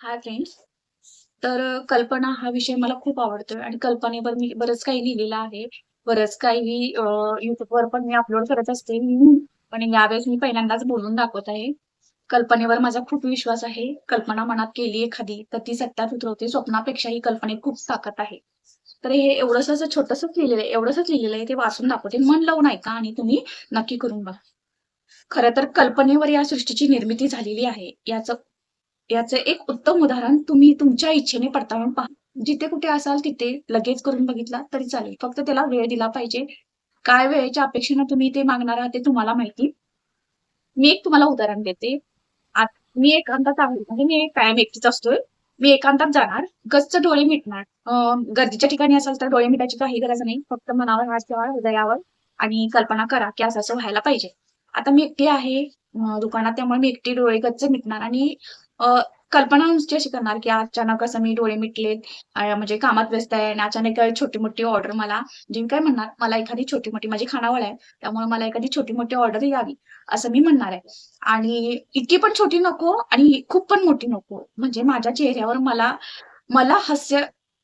Hi friends. तर कल्पना हा विषय मला खूप आवडतोय आणि कल्पनेवर मी बरंच काही लिहिलेलं आहे. बरंच काही अ, पण मी अपलोड करत असते. म्हणून पण यावेळेस मी पहिल्यांदाच बोलून दाखवत आहे. कल्पनेवर माझा खूप विश्वास आहे. कल्पना मनात केली एखादी, तर ती सत्यात उतरवते. स्वप्नापेक्षाही कल्पनेत खूप ताकद आहे. तर हे एवढंसं असं छोटंसंच लिहिलेलं आहे. एवढंसच लिहिलेलं आहे. ते वाचून दाखवते. मन लावून ऐका आणि तुम्ही नक्की करून बघा. खरं तर कल्पनेवर या सृष्टीची निर्मिती झालेली आहे. याचं याचं एक उत्तम उदाहरण तुम्ही तुमच्या इच्छेने पडताळून पहा. जिथे कुठे असाल तिथे लगेच करून बघितला तरी चालेल. फक्त त्याला वेळ दिला पाहिजे. काय वेळेच्या अपेक्षेनं तुम्ही ते मागणार आहात ते तुम्हाला माहिती. मी एक तुम्हाला उदाहरण देते. मी एकांतात आहे. म्हणजे मी कायम एकटीच असतोय. मी एकांतात जाणार, गच्च डोळे मिटणार. गर्दीच्या ठिकाणी असाल तर डोळे मिटायची काही गरज नाही. फक्त मनावर हात ठेवा, हृदयावर आणि कल्पना करा की असं-असं व्हायला पाहिजे. आता मी एकटी आहे दुकानात त्यामुळे मी एकटी डोळे गच्च मिटणार आणि कल्पना नुसती अशी करणार की अचानक असं मी डोळे मिटलेत म्हणजे कामात व्यस्त आहे आणि अचानक काही छोटी-मोठी ऑर्डर मला जे काय म्हणणार, मला एखादी छोटी-मोठी माझी खानावळ आहे. त्यामुळे मला एखादी छोटी-मोठी ऑर्डर यावी, असं मी म्हणणार आहे. आणि इतकी पण छोटी नको आणि खूप पण मोठी नको. म्हणजे माझ्या चेहऱ्यावर मला मला हास्य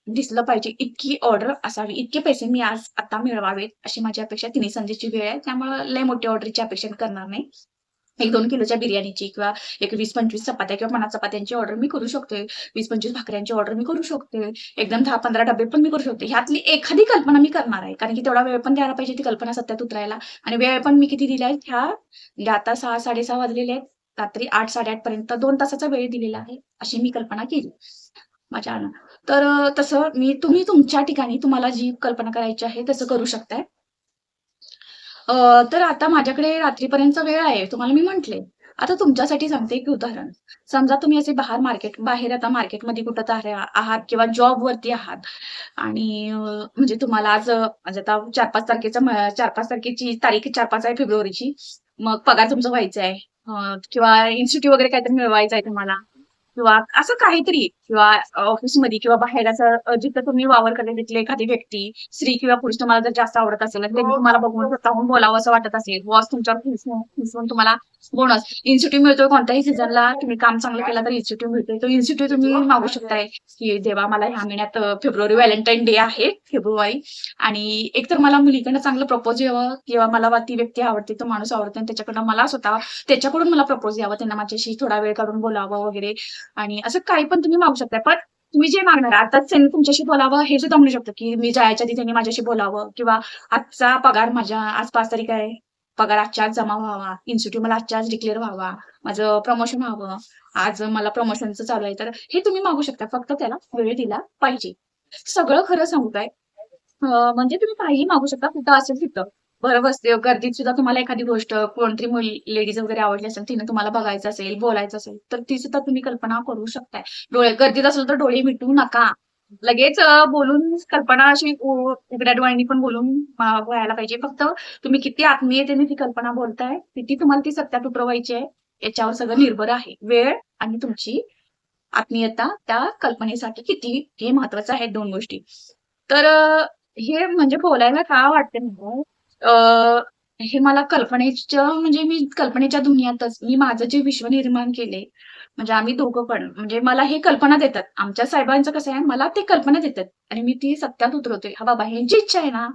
दिसलं पाहिजे इतकी ऑर्डर असावी. इतके पैसे मी आज आता मिळवावेत, अशी माझी अपेक्षा. तिन्ही संधीची वेळ आहे. त्यामुळे लय मोठी ऑर्डरची अपेक्षा करणार नाही. 1-2 किलोच्या बिर्याणीची किंवा एक 20-25 चपात्या किंवा 50 चपात्यांची ऑर्डर मी करू शकते. 20-25 भाकऱ्यांची ऑर्डर मी करू शकते. एकदम 10-15 डब्बे पण मी करू शकते. ह्यातली एखादी कल्पना मी करणार आहे. कारण की तेवढा वेळ पण द्यायला पाहिजे ती कल्पना सत्यात उतरायला आणि वेळ पण मी किती दिलाय ह्या म्हणजे आता 6-6:30 वाजलेले आहेत. रात्री 8-8:30 पर्यंत दोन तासाचा वेळ दिलेला आहे. अशी मी कल्पना केली. माझ्या तर तसं मी तुम्ही तुमच्या ठिकाणी तुम्हाला जी कल्पना करायची आहे तसं करू शकताय. तर आता माझ्याकडे रात्रीपर्यंतचा वेळ आहे. तुम्हाला मी म्हंटले आता तुमच्यासाठी सांगते एक उदाहरण. समजा तुम्ही असे बाहेर मार्केट बाहेर आता मार्केटमध्ये कुठं आहात किंवा जॉब वरती आहात आणि म्हणजे तुम्हाला आज म्हणजे आता 4-5 तारखेचा चार पाच तारखेची तारीख 4-5 आहे फेब्रुवारीची. मग पगार तुमचा व्हायचा आहे. किंवा इन्स्टिट्यूट वगैरे काहीतरी मिळवायचं आहे तुम्हाला किंवा असं काहीतरी किंवा ऑफिसमध्ये किंवा बाहेर असं जिथं तुम्ही वावर करता तिथली एखादी व्यक्ती, स्त्री किंवा पुरुष तुम्हाला जर जास्त आवडत असेल आणि त्यांनी तुम्हाला बघून स्वतःहून बोलावंसं वाटत असेल, बॉस तुमच्यावर होऊन तुम्हाला बोनस इन्स्टिट्यूट मिळतोय कोणत्याही सीझनला तुम्ही काम चांगलं केलं तर इन्स्टिट्यूट मिळतोय. तो इन्स्टिट्यूट तुम्ही मागू शकताय, की देवा मला ह्या महिन्यात फेब्रुवारी व्हॅलेंटाईन डे आहे फेब्रुवारी आणि एकतर मला मुलीकडनं चांगलं प्रपोज यावं किंवा मला ती व्यक्ती आवडते, तो माणूस आवडतो आणि त्याच्याकडनं मला स्वतः त्याच्याकडून मला प्रपोज यावं, त्यांना माझ्याशी थोडा वेळ काढून बोलावं वगैरे. आणि असं काही पण तुम्ही मागू शकताय. पण तुम्ही जे मागणार आताच त्यांनी तुमच्याशी बोलावं हे सुद्धा म्हणू शकतो, की मी जायच्या आधी त्यांनी माझ्याशी बोलावं किंवा आजचा पगार माझ्या आज 5 तारीख आहे. पगार आजच्या आज जमा व्हावा. इन्स्टिट्यूट मला आजच्या आज डिक्लेअर व्हावा. माझं प्रमोशन व्हावं. आज मला प्रमोशनचं चालू आहे. तर हे तुम्ही मागू शकता. फक्त त्याला वेळ दिला पाहिजे. सगळं खरं सांगू काय? म्हणजे तुम्ही काहीही मागू शकता कुठं असेल तिथं. बरोबर गर्दीत सुद्धा तुम्हाला एखादी गोष्ट कोणतरी मुली लेडीज वगैरे आवडली असेल, तिने तुम्हाला बघायचं असेल, बोलायचं असेल, तर ती सुद्धा तुम्ही कल्पना करू शकताय. डोळे गर्दीत असेल तर डोळे मिटू नका. लगेच बोलून कल्पना अशी उघड्या डोळ्यांनी पण बोलून व्हायला पाहिजे. फक्त तुम्ही किती आत्मीयतेने ती कल्पना बोलताय, किती तुम्हाला ती सत्यात उतरवायची आहे, याच्यावर सगळं निर्भर आहे. वेळ आणि तुमची आत्मीयता त्या कल्पनेसाठी किती हे महत्वाचं आहे दोन गोष्टी. तर हे म्हणजे बोलायला का वाटते हे मला कल्पनेच्या म्हणजे मी कल्पनेच्या दुनियातच मी माझं जे विश्व निर्माण केले, म्हणजे आम्ही दोघं पण म्हणजे मला हे कल्पना देतात. आमच्या साहेबांचं कसं आहे, मला ते कल्पना देतात आणि मी ती सत्यात उतरवते. हा बाबा ह्यांची इच्छा आहे ना,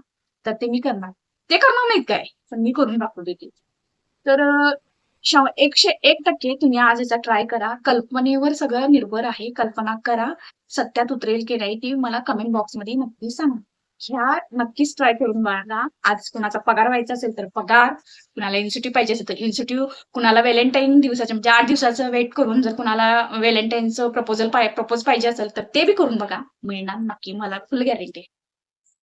तर ते मी करणार. ते करणार नाहीत काय, पण मी करून दाखवते ते. तर एकशे एक टक्के तुम्ही आज याचा ट्राय करा. कल्पनेवर सगळं निर्भर आहे. कल्पना करा. सत्यात उतरेल की नाही ती मला कमेंट बॉक्समध्ये नक्की सांगा. ह्या नक्कीच ट्राय करून बघा. आज कुणाचा पगार व्हायचा असेल तर पगार, कुणाला इन्स्टिट्यूट पाहिजे असेल तर इन्स्टिट्यूट, कुणाला व्हॅलेंटाईन दिवसाचे म्हणजे आठ दिवसाचं वेट करून जर कुणाला व्हॅलेंटाईनचं प्रपोजल पाय प्रपोज पाहिजे असेल तर ते बी करून बघा. मिळणार नक्की मला फुल गॅरंटी